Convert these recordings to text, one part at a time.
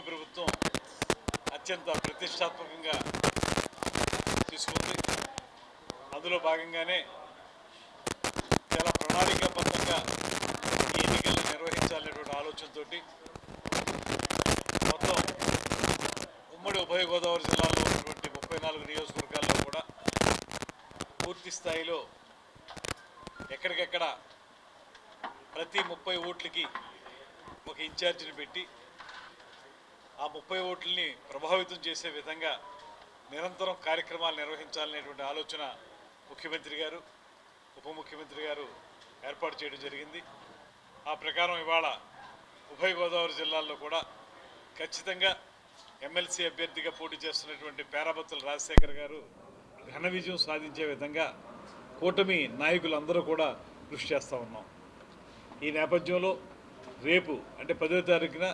కూటమి ప్రభుత్వం అత్యంత ప్రతిష్టాత్మకంగా తీసుకుంది. అందులో భాగంగానే చాలా ప్రణాళికాబద్ధంగా ఈ ఎన్నికలను నిర్వహించాలనేటువంటి ఆలోచనతో మొత్తం ఉమ్మడి ఉభయ గోదావరి జిల్లాలో ఉన్నటువంటి ముప్పై నాలుగు నియోజకవర్గాల్లో కూడా పూర్తి స్థాయిలో ఎక్కడికెక్కడ ప్రతి ముప్పై ఓట్లకి ఒక ఇన్ఛార్జిని పెట్టి ఆ ముప్పై ఓట్లని ప్రభావితం చేసే విధంగా నిరంతరం కార్యక్రమాలు నిర్వహించాలనేటువంటి ఆలోచన ముఖ్యమంత్రి గారు ఉప ముఖ్యమంత్రి గారు ఏర్పాటు చేయడం జరిగింది. ఆ ప్రకారం ఇవాళ ఉభయ గోదావరి జిల్లాల్లో కూడా ఖచ్చితంగా ఎమ్మెల్సీ అభ్యర్థిగా పోటీ చేస్తున్నటువంటి పేరాబత్తుల రాజశేఖర్ గారు ఘన విజయం సాధించే విధంగా కూటమి నాయకులందరూ కూడా కృషి చేస్తూ ఉన్నాం. ఈ నేపథ్యంలో రేపు అంటే పదో తారీఖున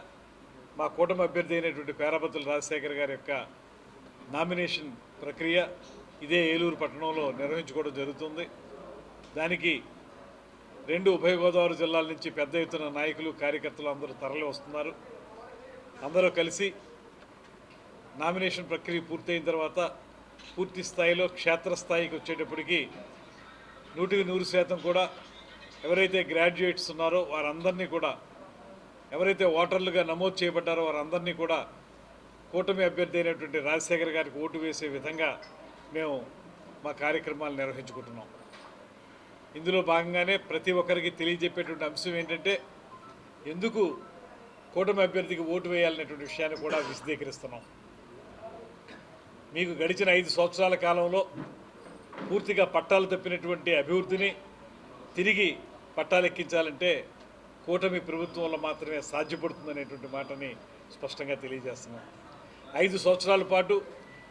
మా కూటమి అభ్యర్థి అయినటువంటి పేరాబత్తుల రాజశేఖర్ గారి యొక్క నామినేషన్ ప్రక్రియ ఇదే ఏలూరు పట్టణంలో నిర్వహించుకోవడం జరుగుతుంది. దానికి రెండు ఉభయ గోదావరి జిల్లాల నుంచి పెద్ద ఎత్తున నాయకులు కార్యకర్తలు అందరూ తరలి వస్తున్నారు. అందరూ కలిసి నామినేషన్ ప్రక్రియ పూర్తయిన తర్వాత పూర్తి స్థాయిలో క్షేత్రస్థాయికి వచ్చేటప్పటికి నూటికి నూరు శాతం కూడా ఎవరైతే గ్రాడ్యుయేట్స్ ఉన్నారో వారందరినీ కూడా ఎవరైతే ఓటర్లుగా నమోదు చేయబడ్డారో వారందరినీ కూడా కూటమి అభ్యర్థి అయినటువంటి రాజశేఖర్ గారికి ఓటు వేసే విధంగా మేము మా కార్యక్రమాలు నిర్వహించుకుంటున్నాం. ఇందులో భాగంగానే ప్రతి ఒక్కరికి తెలియజెప్పేటువంటి అంశం ఏంటంటే ఎందుకు కూటమి అభ్యర్థికి ఓటు వేయాలనేటువంటి విషయాన్ని కూడా విశదీకరిస్తున్నాం. మీకు గడిచిన ఐదు సంవత్సరాల కాలంలో పూర్తిగా పట్టాలు తప్పినటువంటి అభివృద్ధిని తిరిగి పట్టాలెక్కించాలంటే కూటమి ప్రభుత్వంలో మాత్రమే సాధ్యపడుతుందనేటువంటి మాటని స్పష్టంగా తెలియజేస్తున్నాం. ఐదు సంవత్సరాల పాటు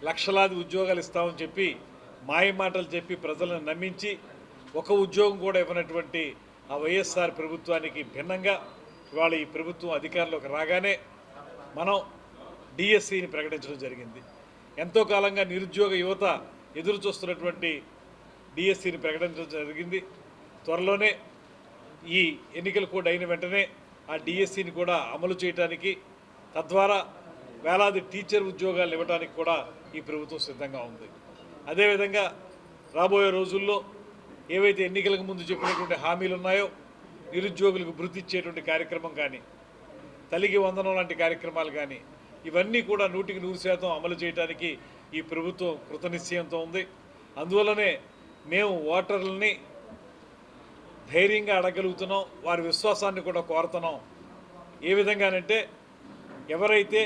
లక్షలాది ఉద్యోగాలు ఇస్తామని చెప్పి మాయ మాటలు చెప్పి ప్రజలను నమ్మించి ఒక ఉద్యోగం కూడా ఇవ్వనటువంటి ఆ వైఎస్ఆర్ ప్రభుత్వానికి భిన్నంగా ఇవాళ ఈ ప్రభుత్వం అధికారంలోకి రాగానే మనం డిఎస్సిని ప్రకటించడం జరిగింది. ఎంతో కాలంగా నిరుద్యోగ యువత ఎదురు చూస్తున్నటువంటి డిఎస్సిని ప్రకటించడం జరిగింది. త్వరలోనే ఈ ఎన్నికలు కూడా అయిన వెంటనే ఆ డిఎస్సిని కూడా అమలు చేయడానికి తద్వారా వేలాది టీచర్ ఉద్యోగాలు ఇవ్వడానికి కూడా ఈ ప్రభుత్వం సిద్ధంగా ఉంది. అదేవిధంగా రాబోయే రోజుల్లో ఏవైతే ఎన్నికలకు ముందు చెప్పినటువంటి హామీలు ఉన్నాయో నిరుద్యోగులకు వృద్ధి ఇచ్చేటువంటి కార్యక్రమం కానీ తల్లికి వందనం లాంటి కార్యక్రమాలు కానీ ఇవన్నీ కూడా నూటికి నూరు శాతం అమలు చేయడానికి ఈ ప్రభుత్వం కృతనిశ్చయంతో ఉంది. అందువల్లనే మేము ఓటర్లని ధైర్యంగా అడగలుగుతున్నాం వారి విశ్వాసాన్ని కూడా కోరుతున్నాం. ఏ విధంగానంటే ఎవరైతే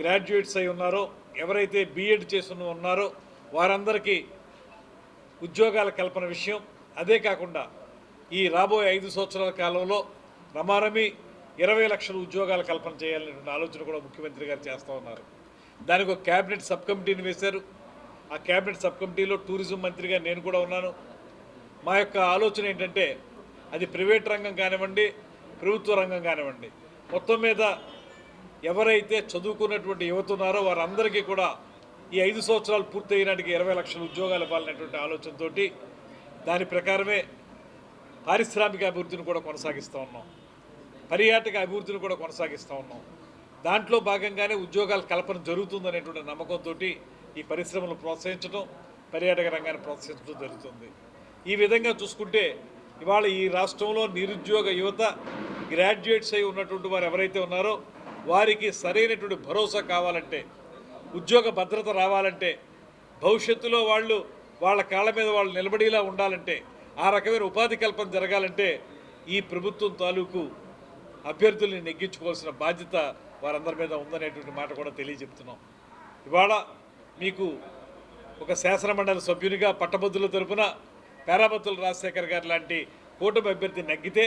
గ్రాడ్యుయేట్స్ అయి ఉన్నారో ఎవరైతే బీఎడ్ చేసిన ఉన్నారో వారందరికీ ఉద్యోగాల కల్పన విషయం. అదే కాకుండా ఈ రాబోయే ఐదు సంవత్సరాల కాలంలో రమారమి ఇరవై లక్షల ఉద్యోగాల కల్పన చేయాలనేటువంటి ఆలోచన కూడా ముఖ్యమంత్రి గారు చేస్తూ ఉన్నారు. దానికి ఒక క్యాబినెట్ సబ్ కమిటీని వేశారు. ఆ క్యాబినెట్ సబ్ కమిటీలో టూరిజం మంత్రిగా నేను కూడా ఉన్నాను. మా యొక్క ఆలోచన ఏంటంటే అది ప్రైవేట్ రంగం కానివ్వండి ప్రభుత్వ రంగం కానివ్వండి మొత్తం మీద ఎవరైతే చదువుకున్నటువంటి యువత ఉన్నారో వారందరికీ కూడా ఈ ఐదు సంవత్సరాలు పూర్తయినాటికి ఇరవై లక్షల ఉద్యోగాలు ఇవ్వాలనేటువంటి ఆలోచనతో దాని ప్రకారమే పారిశ్రామిక అభివృద్ధిని కూడా కొనసాగిస్తూ ఉన్నాం. పర్యాటక అభివృద్ధిని కూడా కొనసాగిస్తూ ఉన్నాం. దాంట్లో భాగంగానే ఉద్యోగాల కల్పన జరుగుతుందనేటువంటి నమ్మకంతో ఈ పరిశ్రమలు ప్రోత్సహించడం పర్యాటక రంగాన్ని ప్రోత్సహించడం జరుగుతుంది. ఈ విధంగా చూసుకుంటే ఇవాళ ఈ రాష్ట్రంలో నిరుద్యోగ యువత గ్రాడ్యుయేట్స్ అయి ఉన్నటువంటి వారు ఎవరైతే ఉన్నారో వారికి సరైనటువంటి భరోసా కావాలంటే ఉద్యోగ భద్రత రావాలంటే భవిష్యత్తులో వాళ్ళు వాళ్ళ కాళ్ళ మీద వాళ్ళు నిలబడేలా ఉండాలంటే ఆ రకమైన ఉపాధి కల్పన జరగాలంటే ఈ ప్రభుత్వం తాలూకు అభ్యర్థుల్ని నెగ్గించుకోవాల్సిన బాధ్యత వారందరి మీద ఉందనేటువంటి మాట కూడా తెలియజెప్తున్నాం. ఇవాళ మీకు ఒక శాసనమండలి సభ్యునిగా పట్టభద్రుల తరపున పేరాబత్తుల రాజశేఖర్ గారు లాంటి కూటమి అభ్యర్థి నగ్గితే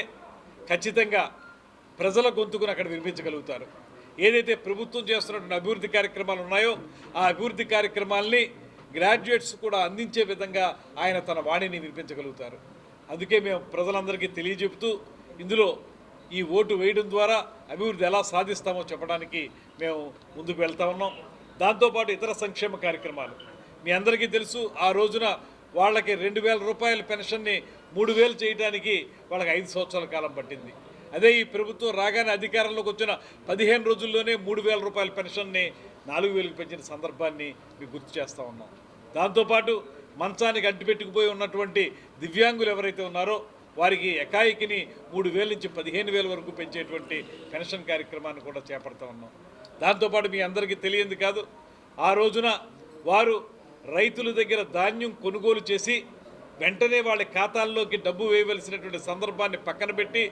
ఖచ్చితంగా ప్రజల గొంతుకును అక్కడ వినిపించగలుగుతారు. ఏదైతే ప్రభుత్వం చేస్తున్నటువంటి అభివృద్ధి కార్యక్రమాలు ఉన్నాయో ఆ అభివృద్ధి కార్యక్రమాల్ని గ్రాడ్యుయేట్స్ కూడా అందించే విధంగా ఆయన తన వాణిని వినిపించగలుగుతారు. అందుకే మేము ప్రజలందరికీ తెలియజెపుతూ ఇందులో ఈ ఓటు వేయడం ద్వారా అభివృద్ధి ఎలా సాధిస్తామో చెప్పడానికి మేము ముందుకు వెళ్తా ఉన్నాం. దాంతోపాటు ఇతర సంక్షేమ కార్యక్రమాలు. మీ అందరికీ తెలుసు ఆ రోజున వాళ్ళకి రెండు వేల రూపాయల పెన్షన్ని మూడు వేలు చేయడానికి వాళ్ళకి ఐదు సంవత్సరాల కాలం పట్టింది. అదే ఈ ప్రభుత్వం రాగానే అధికారంలోకి వచ్చిన పదిహేను రోజుల్లోనే మూడు వేల రూపాయల పెన్షన్ని నాలుగు వేలకు పెంచిన సందర్భాన్ని మీకు గుర్తు చేస్తూ ఉన్నాం. దాంతోపాటు మంచానికి అంటిపెట్టుకుపోయి ఉన్నటువంటి దివ్యాంగులు ఎవరైతే ఉన్నారో వారికి ఎకాయికిని మూడు వేల నుంచి పదిహేను వేల వరకు పెంచేటువంటి పెన్షన్ కార్యక్రమాన్ని కూడా చేపడతా ఉన్నాం. దాంతోపాటు మీ అందరికీ తెలియంది కాదు ఆ రోజున వారు రైతుల దగ్గర ధాన్యం కొనుగోలు చేసి వెంటనే వాళ్ళ ఖాతాల్లోకి డబ్బు వేయవలసినటువంటి సందర్భాన్ని పక్కన పెట్టి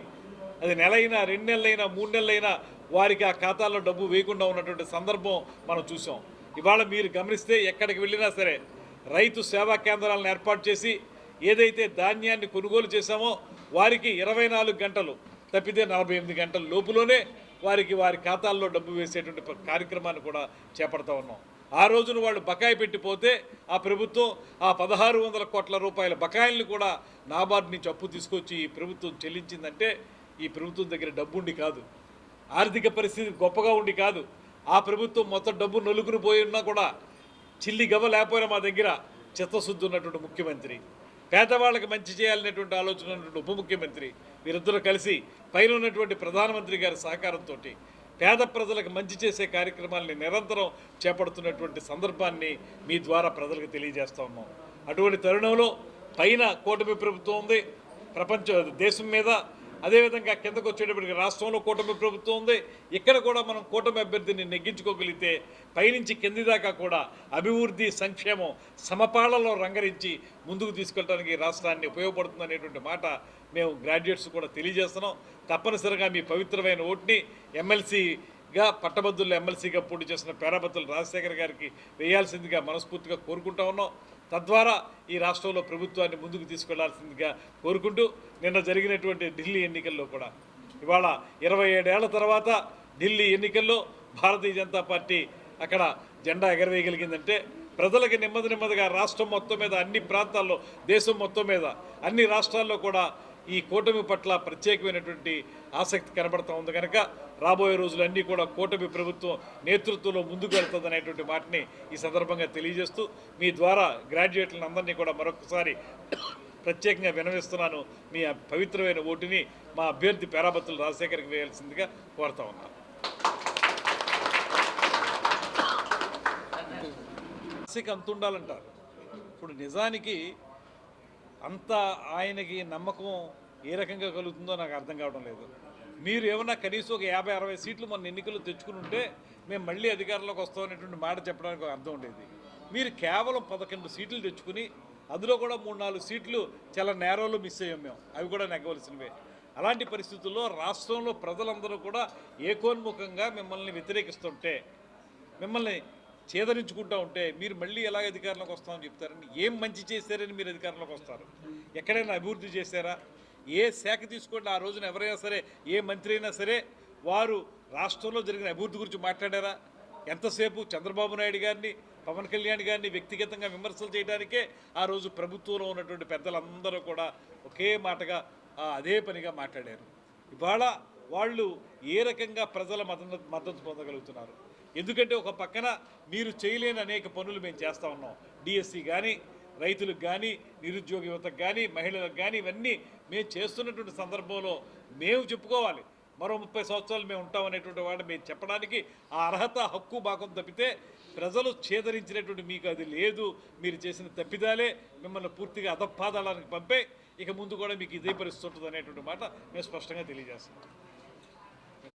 అది నెలైనా రెండు నెలలైనా మూడు నెలలైనా వారికి ఆ ఖాతాల్లో డబ్బు వేయకుండా ఉన్నటువంటి సందర్భం మనం చూసాం ఇవాళ మీరు గమనిస్తే ఎక్కడికి వెళ్ళినా సరే రైతు సేవా కేంద్రాలను ఏర్పాటు చేసి ఏదైతే ధాన్యాన్ని కొనుగోలు చేశామో వారికి ఇరవై నాలుగు గంటలు తప్పితే నలభై ఎనిమిది గంటల లోపులోనే వారికి వారి ఖాతాల్లో డబ్బు వేసేటువంటి కార్యక్రమాన్ని కూడా చేపడతా ఉన్నాం. ఆ రోజున వాళ్ళు బకాయి పెట్టిపోతే ఆ ప్రభుత్వం ఆ పదహారు వందల కోట్ల రూపాయల బకాయిల్ని కూడా నాబార్డు నుంచి అప్పు తీసుకొచ్చి ఈ ప్రభుత్వం చెల్లించిందంటే ఈ ప్రభుత్వం దగ్గర డబ్బుండి కాదు. ఆర్థిక పరిస్థితి గొప్పగా ఉండి కాదు. ఆ ప్రభుత్వం మొత్తం డబ్బు నలుగురు పోయి ఉన్నా కూడా చిల్లి గవ్వ లేకపోయినా మా దగ్గర చిత్తశుద్ధి ఉన్నటువంటి ముఖ్యమంత్రి పేదవాళ్ళకి మంచి చేయాలనేటువంటి ఆలోచన ఉన్నటువంటి ఉప ముఖ్యమంత్రి వీరిద్దరూ కలిసి పైన ఉన్నటువంటి ప్రధానమంత్రి గారి సహకారంతో పేద ప్రజలకు మంచి చేసే కార్యక్రమాల్ని నిరంతరం చేపడుతున్నటువంటి సందర్భాన్ని మీ ద్వారా ప్రజలకు తెలియజేస్తా ఉన్నాం. అటువంటి తరుణంలో పైన కూటమి ప్రభుత్వం ఉంది. ప్రపంచ దేశం మీద అదేవిధంగా కిందకు వచ్చేటప్పటికి రాష్ట్రంలో కూటమి ప్రభుత్వం ఉంది. ఇక్కడ కూడా మనం కూటమి అభ్యర్థిని నెగ్గించుకోగలిగితే పైనుంచి కింది దాకా కూడా అభివృద్ధి సంక్షేమం సమపాళలో రంగరించి ముందుకు తీసుకెళ్ళడానికి రాష్ట్రాన్ని ఉపయోగపడుతుంది అనేటువంటి మాట మేము గ్రాడ్యుయేట్స్ కూడా తెలియజేస్తున్నాం. తప్పనిసరిగా మీ పవిత్రమైన ఓటుని ఎమ్మెల్సీగా పట్టభద్రులు ఎమ్మెల్సీగా పోటీ చేసిన పేరాబత్తులు రాజశేఖర్ గారికి వేయాల్సిందిగా మనస్ఫూర్తిగా కోరుకుంటా ఉన్నాం. తద్వారా ఈ రాష్ట్రంలో ప్రభుత్వాన్ని ముందుకు తీసుకెళ్ళాల్సిందిగా కోరుకుంటూ నిన్న జరిగినటువంటి ఢిల్లీ ఎన్నికల్లో కూడా. ఇవాళ ఇరవై ఏడేళ్ళ తర్వాత ఢిల్లీ ఎన్నికల్లో భారతీయ జనతా పార్టీ అక్కడ జెండా ఎగరవేయగలిగిందంటే ప్రజలకి నెమ్మది నెమ్మదిగా రాష్ట్రం మొత్తం మీద అన్ని ప్రాంతాల్లో దేశం మొత్తం మీద అన్ని రాష్ట్రాల్లో కూడా ఈ కూటమి పట్ల ప్రత్యేకమైనటువంటి ఆసక్తి కనబడతా ఉంది కనుక రాబోయే రోజులన్నీ కూడా కూటమి ప్రభుత్వం నేతృత్వంలో ముందుకు వెళ్తుంది అనేటువంటి మాటని ఈ సందర్భంగా తెలియజేస్తూ మీ ద్వారా గ్రాడ్యుయేట్లను అందరినీ కూడా మరొకసారి ప్రత్యేకంగా వినవిస్తున్నాను మీ పవిత్రమైన ఓటుని మా అభ్యర్థి పేరాబత్తులు రాజశేఖర్కి వేయాల్సిందిగా కోరుతా ఉన్నాను. ఆశకి అంత ఉండాలంటారు. ఇప్పుడు నిజానికి అంత ఆయనకి నమ్మకం ఏ రకంగా కలుగుతుందో నాకు అర్థం కావడం లేదు. మీరు ఏమన్నా కనీసం ఒక యాభై అరవై సీట్లు మన ఎన్నికలు తెచ్చుకుని ఉంటే మేము మళ్ళీ అధికారంలోకి వస్తామనేటువంటి మాట చెప్పడానికి ఒక అర్థం ఉండేది. మీరు కేవలం పదకొండు సీట్లు తెచ్చుకుని అందులో కూడా మూడు నాలుగు సీట్లు చాలా నేరోలో మిస్ అయ్యాం మేము. అవి కూడా నెగ్గవలసినవే. అలాంటి పరిస్థితుల్లో రాష్ట్రంలో ప్రజలందరూ కూడా ఏకోన్ముఖంగా మిమ్మల్ని వ్యతిరేకిస్తుంటే మిమ్మల్ని చేదరించుకుంటూ ఉంటే మీరు మళ్ళీ ఎలాగ అధికారంలోకి వస్తామని చెప్తారని ఏం మంచి చేశారని మీరు అధికారంలోకి వస్తారు? ఎక్కడైనా అభివృద్ధి చేశారా? ఏ శాఖ తీసుకోండి ఆ రోజున ఎవరైనా సరే ఏ మంత్రి అయినా సరే వారు రాష్ట్రంలో జరిగిన అభివృద్ధి గురించి మాట్లాడారా? ఎంతసేపు చంద్రబాబు నాయుడు గారిని పవన్ కళ్యాణ్ గారిని వ్యక్తిగతంగా విమర్శలు చేయడానికే ఆ రోజు ప్రభుత్వంలో ఉన్నటువంటి పెద్దలందరూ కూడా ఒకే మాటగా అదే పనిగా మాట్లాడారు. ఇవాళ వాళ్ళు ఏ రకంగా ప్రజల మద్దతు మద్దతు పొందగలుగుతున్నారు? ఎందుకంటే ఒక పక్కన మీరు చేయలేని అనేక పనులు మేము చేస్తూ ఉన్నాం. డిఎస్సి కానీ రైతులకు కానీ నిరుద్యోగ యువతకు కానీ మహిళలకు కానీ ఇవన్నీ మేము చేస్తున్నటువంటి సందర్భంలో మేము చెప్పుకోవాలి. మరో ముప్పై సంవత్సరాలు మేము ఉంటాం అనేటువంటి వాడిని మేము చెప్పడానికి ఆ అర్హత హక్కు భాగం తప్పితే ప్రజలు చేదరించినటువంటి మీకు అది లేదు. మీరు చేసిన తప్పిదాలే మిమ్మల్ని పూర్తిగా అధపాదాలకు పంపే. ఇక ముందు కూడా మీకు ఇదే పరిస్థితి ఉంటుంది అనేటువంటి మాట మేము స్పష్టంగా తెలియజేస్తున్నాం.